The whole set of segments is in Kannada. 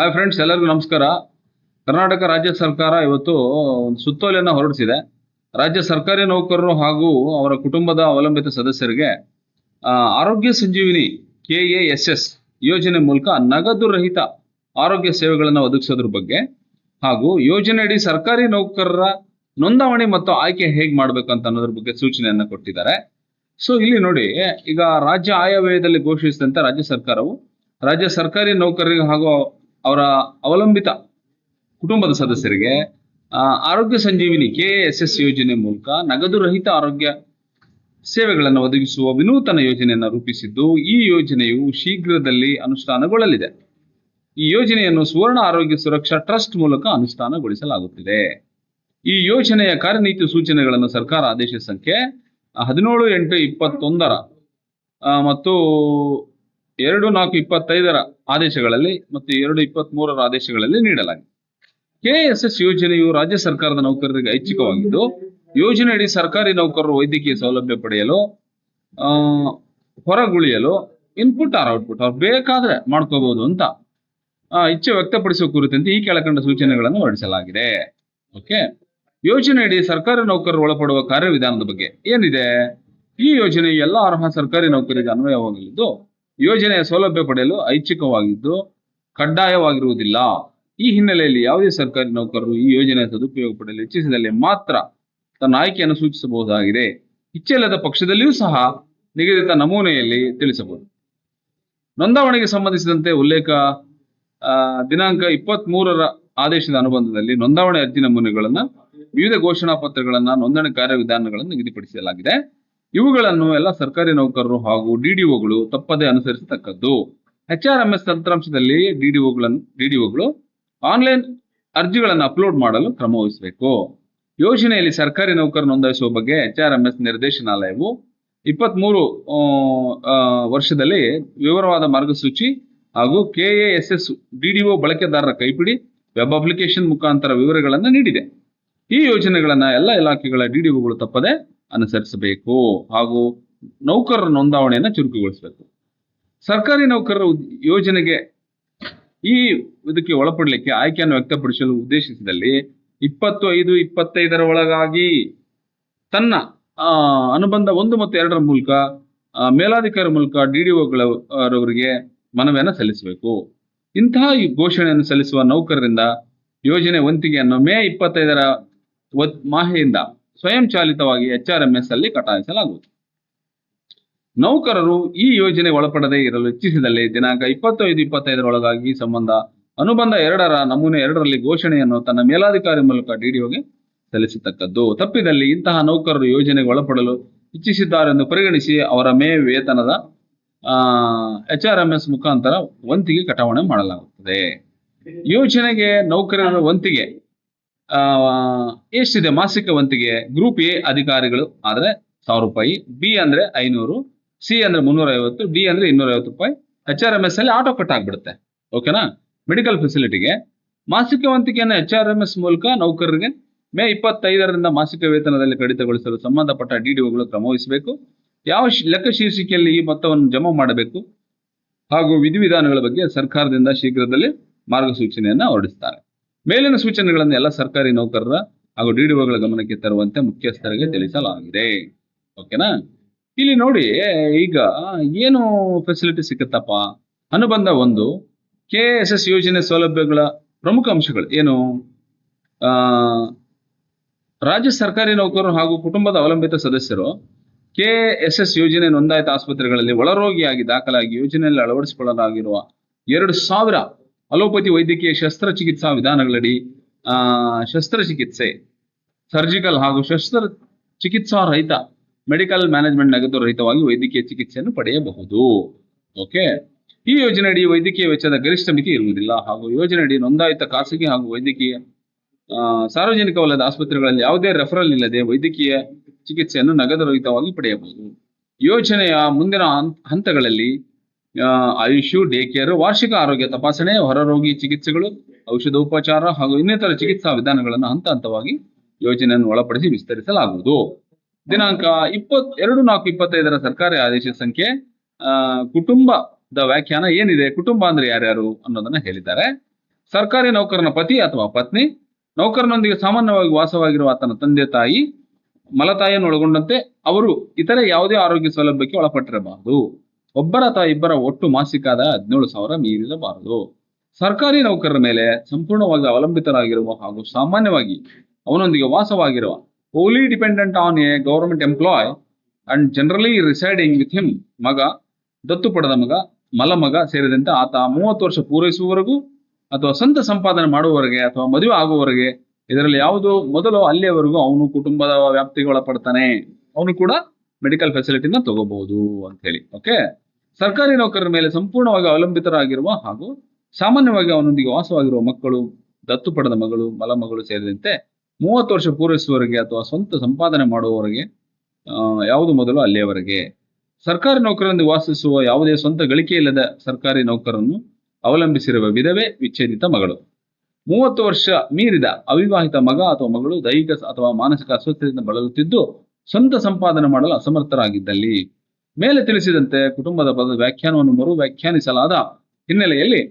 ಹಾಯ್ ಫ್ರೆಂಡ್ಸ್ ಎಲ್ಲರಿಗೂ ನಮಸ್ಕಾರ. ಕರ್ನಾಟಕ ರಾಜ್ಯ ಸರ್ಕಾರ ಇವತ್ತು ಒಂದು ಸುತ್ತೋಲೆಯನ್ನು ಹೊರಡಿಸಿದೆ. ರಾಜ್ಯ ಸರ್ಕಾರಿ ನೌಕರರು ಹಾಗೂ ಅವರ ಕುಟುಂಬದ ಅವಲಂಬಿತ ಸದಸ್ಯರಿಗೆ Arogya Sanjeevini K A S S ಯೋಜನೆ ಮೂಲಕ ನಗದು ರಹಿತ ಆರೋಗ್ಯ ಸೇವೆಗಳನ್ನು ಒದಗಿಸೋದ್ರ ಬಗ್ಗೆ ಹಾಗೂ ಯೋಜನೆಯಡಿ ಸರ್ಕಾರಿ ನೌಕರರ ನೋಂದಾವಣಿ ಮತ್ತು ಆಯ್ಕೆ ಹೇಗೆ ಮಾಡಬೇಕು ಅಂತ ಅನ್ನೋದ್ರ ಬಗ್ಗೆ ಸೂಚನೆಯನ್ನ ಕೊಟ್ಟಿದ್ದಾರೆ. ಸೊ ಇಲ್ಲಿ ನೋಡಿ, ಈಗ ರಾಜ್ಯ ಆಯವ್ಯಯದಲ್ಲಿ ಘೋಷಿಸಿದಂತೆ ರಾಜ್ಯ ಸರ್ಕಾರವು, ರಾಜ್ಯ ಸರ್ಕಾರಿ ನೌಕರರಿಗೆ ಹಾಗೂ ಅವರ ಅವಲಂಬಿತ ಕುಟುಂಬದ ಸದಸ್ಯರಿಗೆ Arogya Sanjeevini K S S ಯೋಜನೆ ಮೂಲಕ ನಗದು ರಹಿತ ಆರೋಗ್ಯ ಸೇವೆಗಳನ್ನು ಒದಗಿಸುವ ವಿನೂತನ ಯೋಜನೆಯನ್ನು ರೂಪಿಸಿದ್ದು, ಈ ಯೋಜನೆಯು ಶೀಘ್ರದಲ್ಲಿ ಅನುಷ್ಠಾನಗೊಳ್ಳಲಿದೆ. ಈ ಯೋಜನೆಯನ್ನು ಸುವರ್ಣ ಆರೋಗ್ಯ ಸುರಕ್ಷಾ ಟ್ರಸ್ಟ್ ಮೂಲಕ ಅನುಷ್ಠಾನಗೊಳಿಸಲಾಗುತ್ತಿದೆ. ಈ ಯೋಜನೆಯ ಕಾರ್ಯನೀತಿ ಸೂಚನೆಗಳನ್ನು ಸರ್ಕಾರ ಆದೇಶ ಸಂಖ್ಯೆ ಹದಿನೇಳು ಎಂಟು ಇಪ್ಪತ್ತೊಂದರ ಮತ್ತು ಎರಡು ನಾಲ್ಕು ಇಪ್ಪತ್ತೈದರ ಆದೇಶಗಳಲ್ಲಿ ಮತ್ತು ಎರಡು ಇಪ್ಪತ್ತ್ ಮೂರರ ಆದೇಶಗಳಲ್ಲಿ ನೀಡಲಾಗಿದೆ. ಕೆಎಸ್ಎಸ್ ಯೋಜನೆಯು ರಾಜ್ಯ ಸರ್ಕಾರದ ನೌಕರರಿಗೆ ಐಚ್ಛಿಕವಾಗಿದ್ದು ಯೋಜನೆಯಡಿ ಸರ್ಕಾರಿ ನೌಕರರು ವೈದ್ಯಕೀಯ ಸೌಲಭ್ಯ ಪಡೆಯಲು ಆ, ಹೊರಗುಳಿಯಲು ಇನ್ಪುಟ್ ಆರ್ ಔಟ್ಪುಟ್ ಅವ್ರು ಬೇಕಾದ್ರೆ ಮಾಡ್ಕೋಬಹುದು ಅಂತ ಇಚ್ಛೆ ವ್ಯಕ್ತಪಡಿಸುವ ಕುರಿತಂತೆ ಈ ಕೆಳಕಂಡ ಸೂಚನೆಗಳನ್ನು ಹೊರಡಿಸಲಾಗಿದೆ. ಓಕೆ ಯೋಜನೆಯಡಿ ಸರ್ಕಾರಿ ನೌಕರರು ಒಳಪಡುವ ಕಾರ್ಯವಿಧಾನದ ಬಗ್ಗೆ ಏನಿದೆ? ಈ ಯೋಜನೆ ಎಲ್ಲ ಅರ್ಹ ಸರ್ಕಾರಿ ನೌಕರಿಗೆ ಅನ್ವಯವಾಗಲಿದ್ದು ಯೋಜನೆಯ ಸೌಲಭ್ಯ ಪಡೆಯಲು ಐಚ್ಛಿಕವಾಗಿದ್ದು ಕಡ್ಡಾಯವಾಗಿರುವುದಿಲ್ಲ. ಈ ಹಿನ್ನೆಲೆಯಲ್ಲಿ ಯಾವುದೇ ಸರ್ಕಾರಿ ನೌಕರರು ಈ ಯೋಜನೆಯ ಸದುಪಯೋಗ ಪಡೆಯಲು ಇಚ್ಛಿಸಿದಲ್ಲಿ ಮಾತ್ರ ತನ್ನ ಆಯ್ಕೆಯನ್ನು ಸೂಚಿಸಬಹುದಾಗಿದೆ. ಇಚ್ಛೆಯಿಲ್ಲದ ಪಕ್ಷದಲ್ಲಿಯೂ ಸಹ ನಿಗದಿತ ನಮೂನೆಯಲ್ಲಿ ತಿಳಿಸಬಹುದು. ನೋಂದಾವಣೆಗೆ ಸಂಬಂಧಿಸಿದಂತೆ ಉಲ್ಲೇಖ ದಿನಾಂಕ ಇಪ್ಪತ್ತ್ ಮೂರರ ಆದೇಶದ ಅನುಬಂಧದಲ್ಲಿ ನೋಂದಾವಣೆ ಅರ್ಜಿ ನಮೂನೆಗಳನ್ನ ವಿವಿಧ ಘೋಷಣಾ ಪತ್ರಗಳನ್ನ ನೋಂದಣಿ ಕಾರ್ಯವಿಧಾನಗಳನ್ನು ನಿಗದಿಪಡಿಸಲಾಗಿದೆ. ಇವುಗಳನ್ನು ಎಲ್ಲ ಸರ್ಕಾರಿ ನೌಕರರು ಹಾಗೂ ಡಿಡಿಒಗಳು ತಪ್ಪದೇ ಅನುಸರಿಸತಕ್ಕದ್ದು. ಎಚ್ ಆರ್ ಎಂ ಎಸ್ ತಂತ್ರಾಂಶದಲ್ಲಿ ಡಿಡಿಒಗಳನ್ನು ಡಿಡಿಒಗಳು ಆನ್ಲೈನ್ ಅರ್ಜಿಗಳನ್ನು ಅಪ್ಲೋಡ್ ಮಾಡಲು ಕ್ರಮ ವಹಿಸಬೇಕು. ಯೋಜನೆಯಲ್ಲಿ ಸರ್ಕಾರಿ ನೌಕರ ನೋಂದಾಯಿಸುವ ಬಗ್ಗೆ ಎಚ್ ಆರ್ ಎಂ ಎಸ್ ನಿರ್ದೇಶನಾಲಯವು ಇಪ್ಪತ್ಮೂರು ವರ್ಷದಲ್ಲಿ ವಿವರವಾದ ಮಾರ್ಗಸೂಚಿ ಹಾಗೂ ಕೆಎಎಸ್ಎಸ್ ಡಿಡಿಒ ಬಳಕೆದಾರರ ಕೈಪಿಡಿ, ವೆಬ್ ಅಪ್ಲಿಕೇಶನ್ ಮುಖಾಂತರ ವಿವರಗಳನ್ನು ನೀಡಿದೆ. ಈ ಯೋಜನೆಗಳನ್ನು ಎಲ್ಲ ಇಲಾಖೆಗಳ ಡಿಡಿಒಗಳು ತಪ್ಪದೆ ಅನುಸರಿಸಬೇಕು ಹಾಗೂ ನೌಕರರ ನೋಂದಾವಣೆಯನ್ನು ಚುರುಕುಗೊಳಿಸಬೇಕು. ಸರ್ಕಾರಿ ನೌಕರರ ಯೋಜನೆಗೆ ಈ ಇದಕ್ಕೆ ಒಳಪಡಲಿಕ್ಕೆ ಆಯ್ಕೆಯನ್ನು ವ್ಯಕ್ತಪಡಿಸಲು ಉದ್ದೇಶಿಸಿದಲ್ಲಿ ಇಪ್ಪತ್ತು ಐದು ಇಪ್ಪತ್ತೈದರ ಒಳಗಾಗಿ ತನ್ನ ಅನುಬಂಧ ಒಂದು ಮತ್ತು ಎರಡರ ಮೂಲಕ ಮೇಲಾಧಿಕಾರಿ ಮೂಲಕ ಡಿಡಿಒಗಳವರಿಗೆ ಮನವಿಯನ್ನು ಸಲ್ಲಿಸಬೇಕು. ಇಂತಹ ಘೋಷಣೆಯನ್ನು ಸಲ್ಲಿಸುವ ನೌಕರರಿಂದ ಯೋಜನೆ ವಂತಿಗೆಯನ್ನು ಮೇ ಇಪ್ಪತ್ತೈದರ ಮಾಹೆಯಿಂದ ಸ್ವಯಂ ಚಾಲಿತವಾಗಿ ಎಚ್ ಆರ್ ಎಂ ಎಸ್ ಅಲ್ಲಿ ಕಟಾಯಿಸಲಾಗುವುದು. ನೌಕರರು ಈ ಯೋಜನೆ ಒಳಪಡದೇ ಇರಲು ಇಚ್ಛಿಸಿದಲ್ಲಿ ದಿನಾಂಕ ಇಪ್ಪತ್ತೈದು ಇಪ್ಪತ್ತೈದರೊಳಗಾಗಿ ಸಂಬಂಧ ಅನುಬಂಧ ಎರಡರ ನಮೂನೆ ಎರಡರಲ್ಲಿ ಘೋಷಣೆಯನ್ನು ತನ್ನ ಮೇಲಾಧಿಕಾರಿ ಮೂಲಕ ಡಿಡಿಒಗೆ ಸಲ್ಲಿಸತಕ್ಕದ್ದು. ತಪ್ಪಿದಲ್ಲಿ ಇಂತಹ ನೌಕರರು ಯೋಜನೆಗೆ ಒಳಪಡಲು ಇಚ್ಛಿಸಿದ್ದಾರೆಂದು ಪರಿಗಣಿಸಿ ಅವರ ಮೇ ವೇತನದ ಎಚ್ ಆರ್ ಎಂ ಮುಖಾಂತರ ವಂತಿಗೆ ಕಟಾವಣೆ ಮಾಡಲಾಗುತ್ತದೆ. ಯೋಜನೆಗೆ ನೌಕರರ ವಂತಿಗೆ ಎಷ್ಟಿದೆ ಮಾಸಿಕ ವಂತಿಗೆ ಗ್ರೂಪ್ ಎ ಅಧಿಕಾರಿಗಳು ಆದರೆ ಸಾವಿರ ರೂಪಾಯಿ, ಬಿ ಅಂದ್ರೆ ಐನೂರು, ಸಿ ಅಂದ್ರೆ ಮುನ್ನೂರ ಐವತ್ತು ಡಿ ಅಂದ್ರೆ ಇನ್ನೂರ ಐವತ್ತು ರೂಪಾಯಿ. ಎಚ್ ಆರ್ ಎಂ ಎಸ್ ಅಲ್ಲಿ ಆಟೋ ಕಟ್ ಆಗ್ಬಿಡುತ್ತೆ. ಓಕೆನಾ ಮೆಡಿಕಲ್ ಫೆಸಿಲಿಟಿಗೆ ಮಾಸಿಕ ವಂತಿಕೆಯನ್ನು ಎಚ್ ಆರ್ ಎಂ ಎಸ್ ಮೂಲಕ ನೌಕರರಿಗೆ ಮೇ ಇಪ್ಪತ್ತೈದರಿಂದ ಮಾಸಿಕ ವೇತನದಲ್ಲಿ ಕಡಿತಗೊಳಿಸಲು ಸಂಬಂಧಪಟ್ಟ ಡಿಡಿಒಗಳು ಕ್ರಮ ವಹಿಸಬೇಕು ಯಾವ ಶಿ- ಲೆಕ್ಕ ಶೀರ್ಷಿಕೆಯಲ್ಲಿ ಈ ಮೊತ್ತವನ್ನು ಜಮಾ ಮಾಡಬೇಕು? ಹಾಗೂ ವಿಧಿವಿಧಾನಗಳ ಬಗ್ಗೆ ಸರ್ಕಾರದಿಂದ ಶೀಘ್ರದಲ್ಲಿ ಮಾರ್ಗಸೂಚನೆಯನ್ನು ಹೊರಡಿಸ್ತಾರೆ. ಮೇಲಿನ ಸೂಚನೆಗಳನ್ನು ಎಲ್ಲ ಸರ್ಕಾರಿ ನೌಕರರ ಹಾಗೂ ಡಿಡಿಒಗಳ ಗಮನಕ್ಕೆ ತರುವಂತೆ ಮುಖ್ಯಸ್ಥರಿಗೆ ತಿಳಿಸಲಾಗಿದೆ. ಓಕೆನಾ? ಇಲ್ಲಿ ನೋಡಿ, ಈಗ ಏನು ಫೆಸಿಲಿಟಿ ಸಿಕ್ಕತ್ತಪ್ಪ? ಅನುಬಂಧ ಒಂದು ಕೆ ಎಸ್ ಯೋಜನೆ ಸೌಲಭ್ಯಗಳ ಪ್ರಮುಖ ಅಂಶಗಳು ಏನು? ರಾಜ್ಯ ಸರ್ಕಾರಿ ನೌಕರರು ಹಾಗೂ ಕುಟುಂಬದ ಅವಲಂಬಿತ ಸದಸ್ಯರು ಕೆ ಎಸ್ ಎಸ್ ಯೋಜನೆ ನೋಂದಾಯಿತ ಆಸ್ಪತ್ರೆಗಳಲ್ಲಿ ಒಳರೋಗಿಯಾಗಿ ದಾಖಲಾಗಿ ಯೋಜನೆಯಲ್ಲಿ ಅಳವಡಿಸಿಕೊಳ್ಳಲಾಗಿರುವ ಎರಡು ಸಾವಿರ ಅಲೋಪತಿ ವೈದ್ಯಕೀಯ ಶಸ್ತ್ರಚಿಕಿತ್ಸಾ ವಿಧಾನಗಳಡಿ ಶಸ್ತ್ರಚಿಕಿತ್ಸೆ, ಸರ್ಜಿಕಲ್ ಹಾಗೂ ಶಸ್ತ್ರ ಚಿಕಿತ್ಸಾ ರಹಿತ ಮೆಡಿಕಲ್ ಮ್ಯಾನೇಜ್ಮೆಂಟ್ ನಗದು ರಹಿತವಾಗಿ ವೈದ್ಯಕೀಯ ಚಿಕಿತ್ಸೆಯನ್ನು ಪಡೆಯಬಹುದು. ಓಕೆ? ಈ ಯೋಜನೆಯಡಿ ವೈದ್ಯಕೀಯ ವೆಚ್ಚದ ಗರಿಷ್ಠ ಮಿತಿ ಇರುವುದಿಲ್ಲ ಹಾಗೂ ಯೋಜನೆಯಡಿ ನೋಂದಾಯಿತ ಖಾಸಗಿ ಹಾಗೂ ವೈದ್ಯಕೀಯ ಸಾರ್ವಜನಿಕ ವಲಯದ ಆಸ್ಪತ್ರೆಗಳಲ್ಲಿ ಯಾವುದೇ ರೆಫರಲ್ ಇಲ್ಲದೆ ವೈದ್ಯಕೀಯ ಚಿಕಿತ್ಸೆಯನ್ನು ನಗದು ರಹಿತವಾಗಿ ಪಡೆಯಬಹುದು. ಯೋಜನೆಯ ಮುಂದಿನ ಹಂತ- ಹಂತಗಳಲ್ಲಿ ಆಯುಷು ಡೇ ಕೇರ್ ವಾರ್ಷಿಕ ಆರೋಗ್ಯ ತಪಾಸಣೆ ಹೊರರೋಗಿ ಚಿಕಿತ್ಸೆಗಳು ಔಷಧೋಪಚಾರ ಹಾಗೂ ಇನ್ನಿತರ ಚಿಕಿತ್ಸಾ ವಿಧಾನಗಳನ್ನು ಹಂತ ಹಂತವಾಗಿ ಯೋಜನೆಯನ್ನು ಒಳಪಡಿಸಿ ವಿಸ್ತರಿಸಲಾಗುವುದು. ದಿನಾಂಕ ಇಪ್ಪತ್ ಎರಡು ನಾಲ್ಕು ಇಪ್ಪತ್ತೈದರ ಸರ್ಕಾರಿ ಆದೇಶ ಸಂಖ್ಯೆ ಕುಟುಂಬದ ವ್ಯಾಖ್ಯಾನ ಏನಿದೆ, ಕುಟುಂಬ ಅಂದ್ರೆ ಯಾರ್ಯಾರು ಅನ್ನೋದನ್ನ ಹೇಳಿದ್ದಾರೆ. ಸರ್ಕಾರಿ ನೌಕರನ ಪತಿ ಅಥವಾ ಪತ್ನಿ, ನೌಕರನೊಂದಿಗೆ ಸಾಮಾನ್ಯವಾಗಿ ವಾಸವಾಗಿರುವ ಆತನ ತಂದೆ, ತಾಯಿ ಮಲತಾಯಿಯನ್ನು ಒಳಗೊಂಡಂತೆ ಅವರು ಇತರೆ ಯಾವುದೇ ಆರೋಗ್ಯ ಸೌಲಭ್ಯಕ್ಕೆ ಒಳಪಟ್ಟಿರಬಾರದು. ಒಬ್ಬರ ಅಥವಾ ಇಬ್ಬರ ಒಟ್ಟು ಮಾಸಿಕ ಆದಾಯ ಹದಿನೇಳು ಸಾವಿರ ಮೀರಿರಬಾರದು. ಸರ್ಕಾರಿ ನೌಕರರ ಮೇಲೆ ಸಂಪೂರ್ಣವಾಗಿ ಅವಲಂಬಿತರಾಗಿರುವ ಹಾಗೂ ಸಾಮಾನ್ಯವಾಗಿ ಅವನೊಂದಿಗೆ ವಾಸವಾಗಿರುವ wholly dependent on a government employee and generally residing with him ಮಗ, ದತ್ತು ಪಡೆದ ಮಗ, ಮಲಮಗ ಸೇರಿದಂತೆ ಆತ ಮೂವತ್ತು ವರ್ಷ ಪೂರೈಸುವವರೆಗೂ ಅಥವಾ ಸ್ವಂತ ಸಂಪಾದನೆ ಮಾಡುವವರೆಗೆ ಅಥವಾ ಮದುವೆ ಆಗುವವರೆಗೆ ಇದರಲ್ಲಿ ಯಾವುದು ಮೊದಲು ಅಲ್ಲಿಯವರೆಗೂ ಅವನು ಕುಟುಂಬದ ವ್ಯಾಪ್ತಿಗೆ ಒಳಪಡ್ತಾನೆ. ಅವನು ಕೂಡ ಮೆಡಿಕಲ್ ಫೆಸಿಲಿಟಿನ ತಗೋಬಹುದು ಅಂತ ಹೇಳಿ. ಓಕೆ ಸರ್ಕಾರಿ ನೌಕರರ ಮೇಲೆ ಸಂಪೂರ್ಣವಾಗಿ ಅವಲಂಬಿತರಾಗಿರುವ ಹಾಗೂ ಸಾಮಾನ್ಯವಾಗಿ ಅವನೊಂದಿಗೆ ವಾಸವಾಗಿರುವ ಮಕ್ಕಳು, ದತ್ತು ಪಡೆದ ಮಗಳು, ಮಲಮಗಳು ಸೇರಿದಂತೆ ಮೂವತ್ತು ವರ್ಷ ಪೂರೈಸುವವರೆಗೆ ಅಥವಾ ಸ್ವಂತ ಸಂಪಾದನೆ ಮಾಡುವವರೆಗೆ ಯಾವುದು ಮೊದಲು ಅಲ್ಲಿಯವರೆಗೆ. ಸರ್ಕಾರಿ ನೌಕರರೊಂದಿಗೆ ವಾಸಿಸುವ ಯಾವುದೇ ಸ್ವಂತ ಗಳಿಕೆ ಇಲ್ಲದ ಸರ್ಕಾರಿ ನೌಕರನ್ನು ಅವಲಂಬಿಸಿರುವ ವಿಧವೇ ವಿಚ್ಛೇದಿತ ಮಗಳು. ಮೂವತ್ತು ವರ್ಷ ಮೀರಿದ ಅವಿವಾಹಿತ ಮಗ ಅಥವಾ ಮಗಳು ದೈಹಿಕ ಅಥವಾ ಮಾನಸಿಕ ಅಸ್ವಸ್ಥತೆಯಿಂದ ಬಳಲುತ್ತಿದ್ದು ಸ್ವಂತ ಸಂಪಾದನೆ ಮಾಡಲು ಅಸಮರ್ಥರಾಗಿದ್ದಲ್ಲಿ ಮೇಲೆ ತಿಳಿಸಿದಂತೆ ಕುಟುಂಬದ ಪದದ ವ್ಯಾಖ್ಯಾನವನ್ನು ಮರು ವ್ಯಾಖ್ಯಾನಿಸಲಾದ ಹಿನ್ನೆಲೆಯಲ್ಲಿ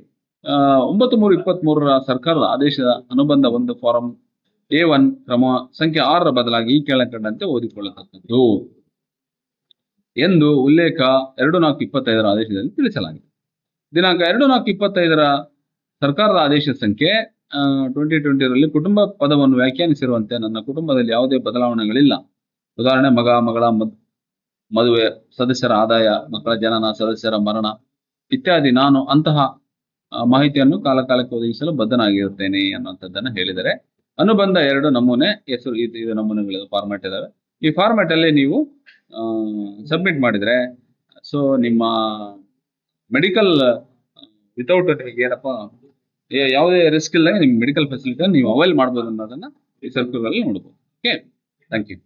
ಒಂಬತ್ತು ಮೂರು ಇಪ್ಪತ್ತ್ ಮೂರರ ಸರ್ಕಾರದ ಆದೇಶದ ಅನುಬಂಧ ಒಂದು ಫಾರಂ ಎ ಒನ್ ಕ್ರಮ ಸಂಖ್ಯೆ ಆರರ ಬದಲಾಗಿ ಈ ಕೆಳಕಂಡಂತೆ ಓದಿಕೊಳ್ಳತಕ್ಕದ್ದು ಎಂದು ಉಲ್ಲೇಖ ಎರಡು ನಾಲ್ಕು ಇಪ್ಪತ್ತೈದರ ಆದೇಶದಲ್ಲಿ ತಿಳಿಸಲಾಗಿದೆ. ದಿನಾಂಕ ಎರಡು ನಾಲ್ಕು ಇಪ್ಪತ್ತೈದರ ಸರ್ಕಾರದ ಆದೇಶ ಸಂಖ್ಯೆ ಟ್ವೆಂಟಿ ಟ್ವೆಂಟಿರಲ್ಲಿ ಕುಟುಂಬ ಪದವನ್ನು ವ್ಯಾಖ್ಯಾನಿಸಿರುವಂತೆ ನನ್ನ ಕುಟುಂಬದಲ್ಲಿ ಯಾವುದೇ ಬದಲಾವಣೆಗಳಿಲ್ಲ. ಉದಾಹರಣೆ, ಮಗ, ಮಗಳ, ಮದ್, ಮದುವೆ, ಸದಸ್ಯರ ಆದಾಯ, ಮಕ್ಕಳ ಜನನ, ಸದಸ್ಯರ ಮರಣ ಇತ್ಯಾದಿ ನಾನು ಅಂತಹ ಮಾಹಿತಿಯನ್ನು ಕಾಲಕಾಲಕ್ಕೆ ಒದಗಿಸಲು ಬದ್ಧನಾಗಿರುತ್ತೇನೆ ಅನ್ನುವಂಥದ್ದನ್ನು ಹೇಳಿದರೆ, ಅನುಬಂಧ ಎರಡು ನಮೂನೆ, ಹೆಸರು ಇದು ನಮೂನೆಗಳು ಫಾರ್ಮ್ಯಾಟ್ ಇದಾವೆ. ಈ ಫಾರ್ಮ್ಯಾಟ್ ಅಲ್ಲಿ ನೀವು ಸಬ್ಮಿಟ್ ಮಾಡಿದ್ರೆ ಸೊ ನಿಮ್ಮ ಮೆಡಿಕಲ್ ವಿತೌಟ್ ಏನಪ್ಪ ಯಾವುದೇ ರಿಸ್ಕ್ ಇಲ್ಲದೆ ನಿಮ್ಮ ಮೆಡಿಕಲ್ ಫೆಸಿಲಿಟಿ ನೀವು ಅವೈಲ್ ಮಾಡ್ಬೋದು ಅನ್ನೋದನ್ನ ಈ ಸರ್ಕಲ್ ನೋಡ್ಬೋದು. Okay thank you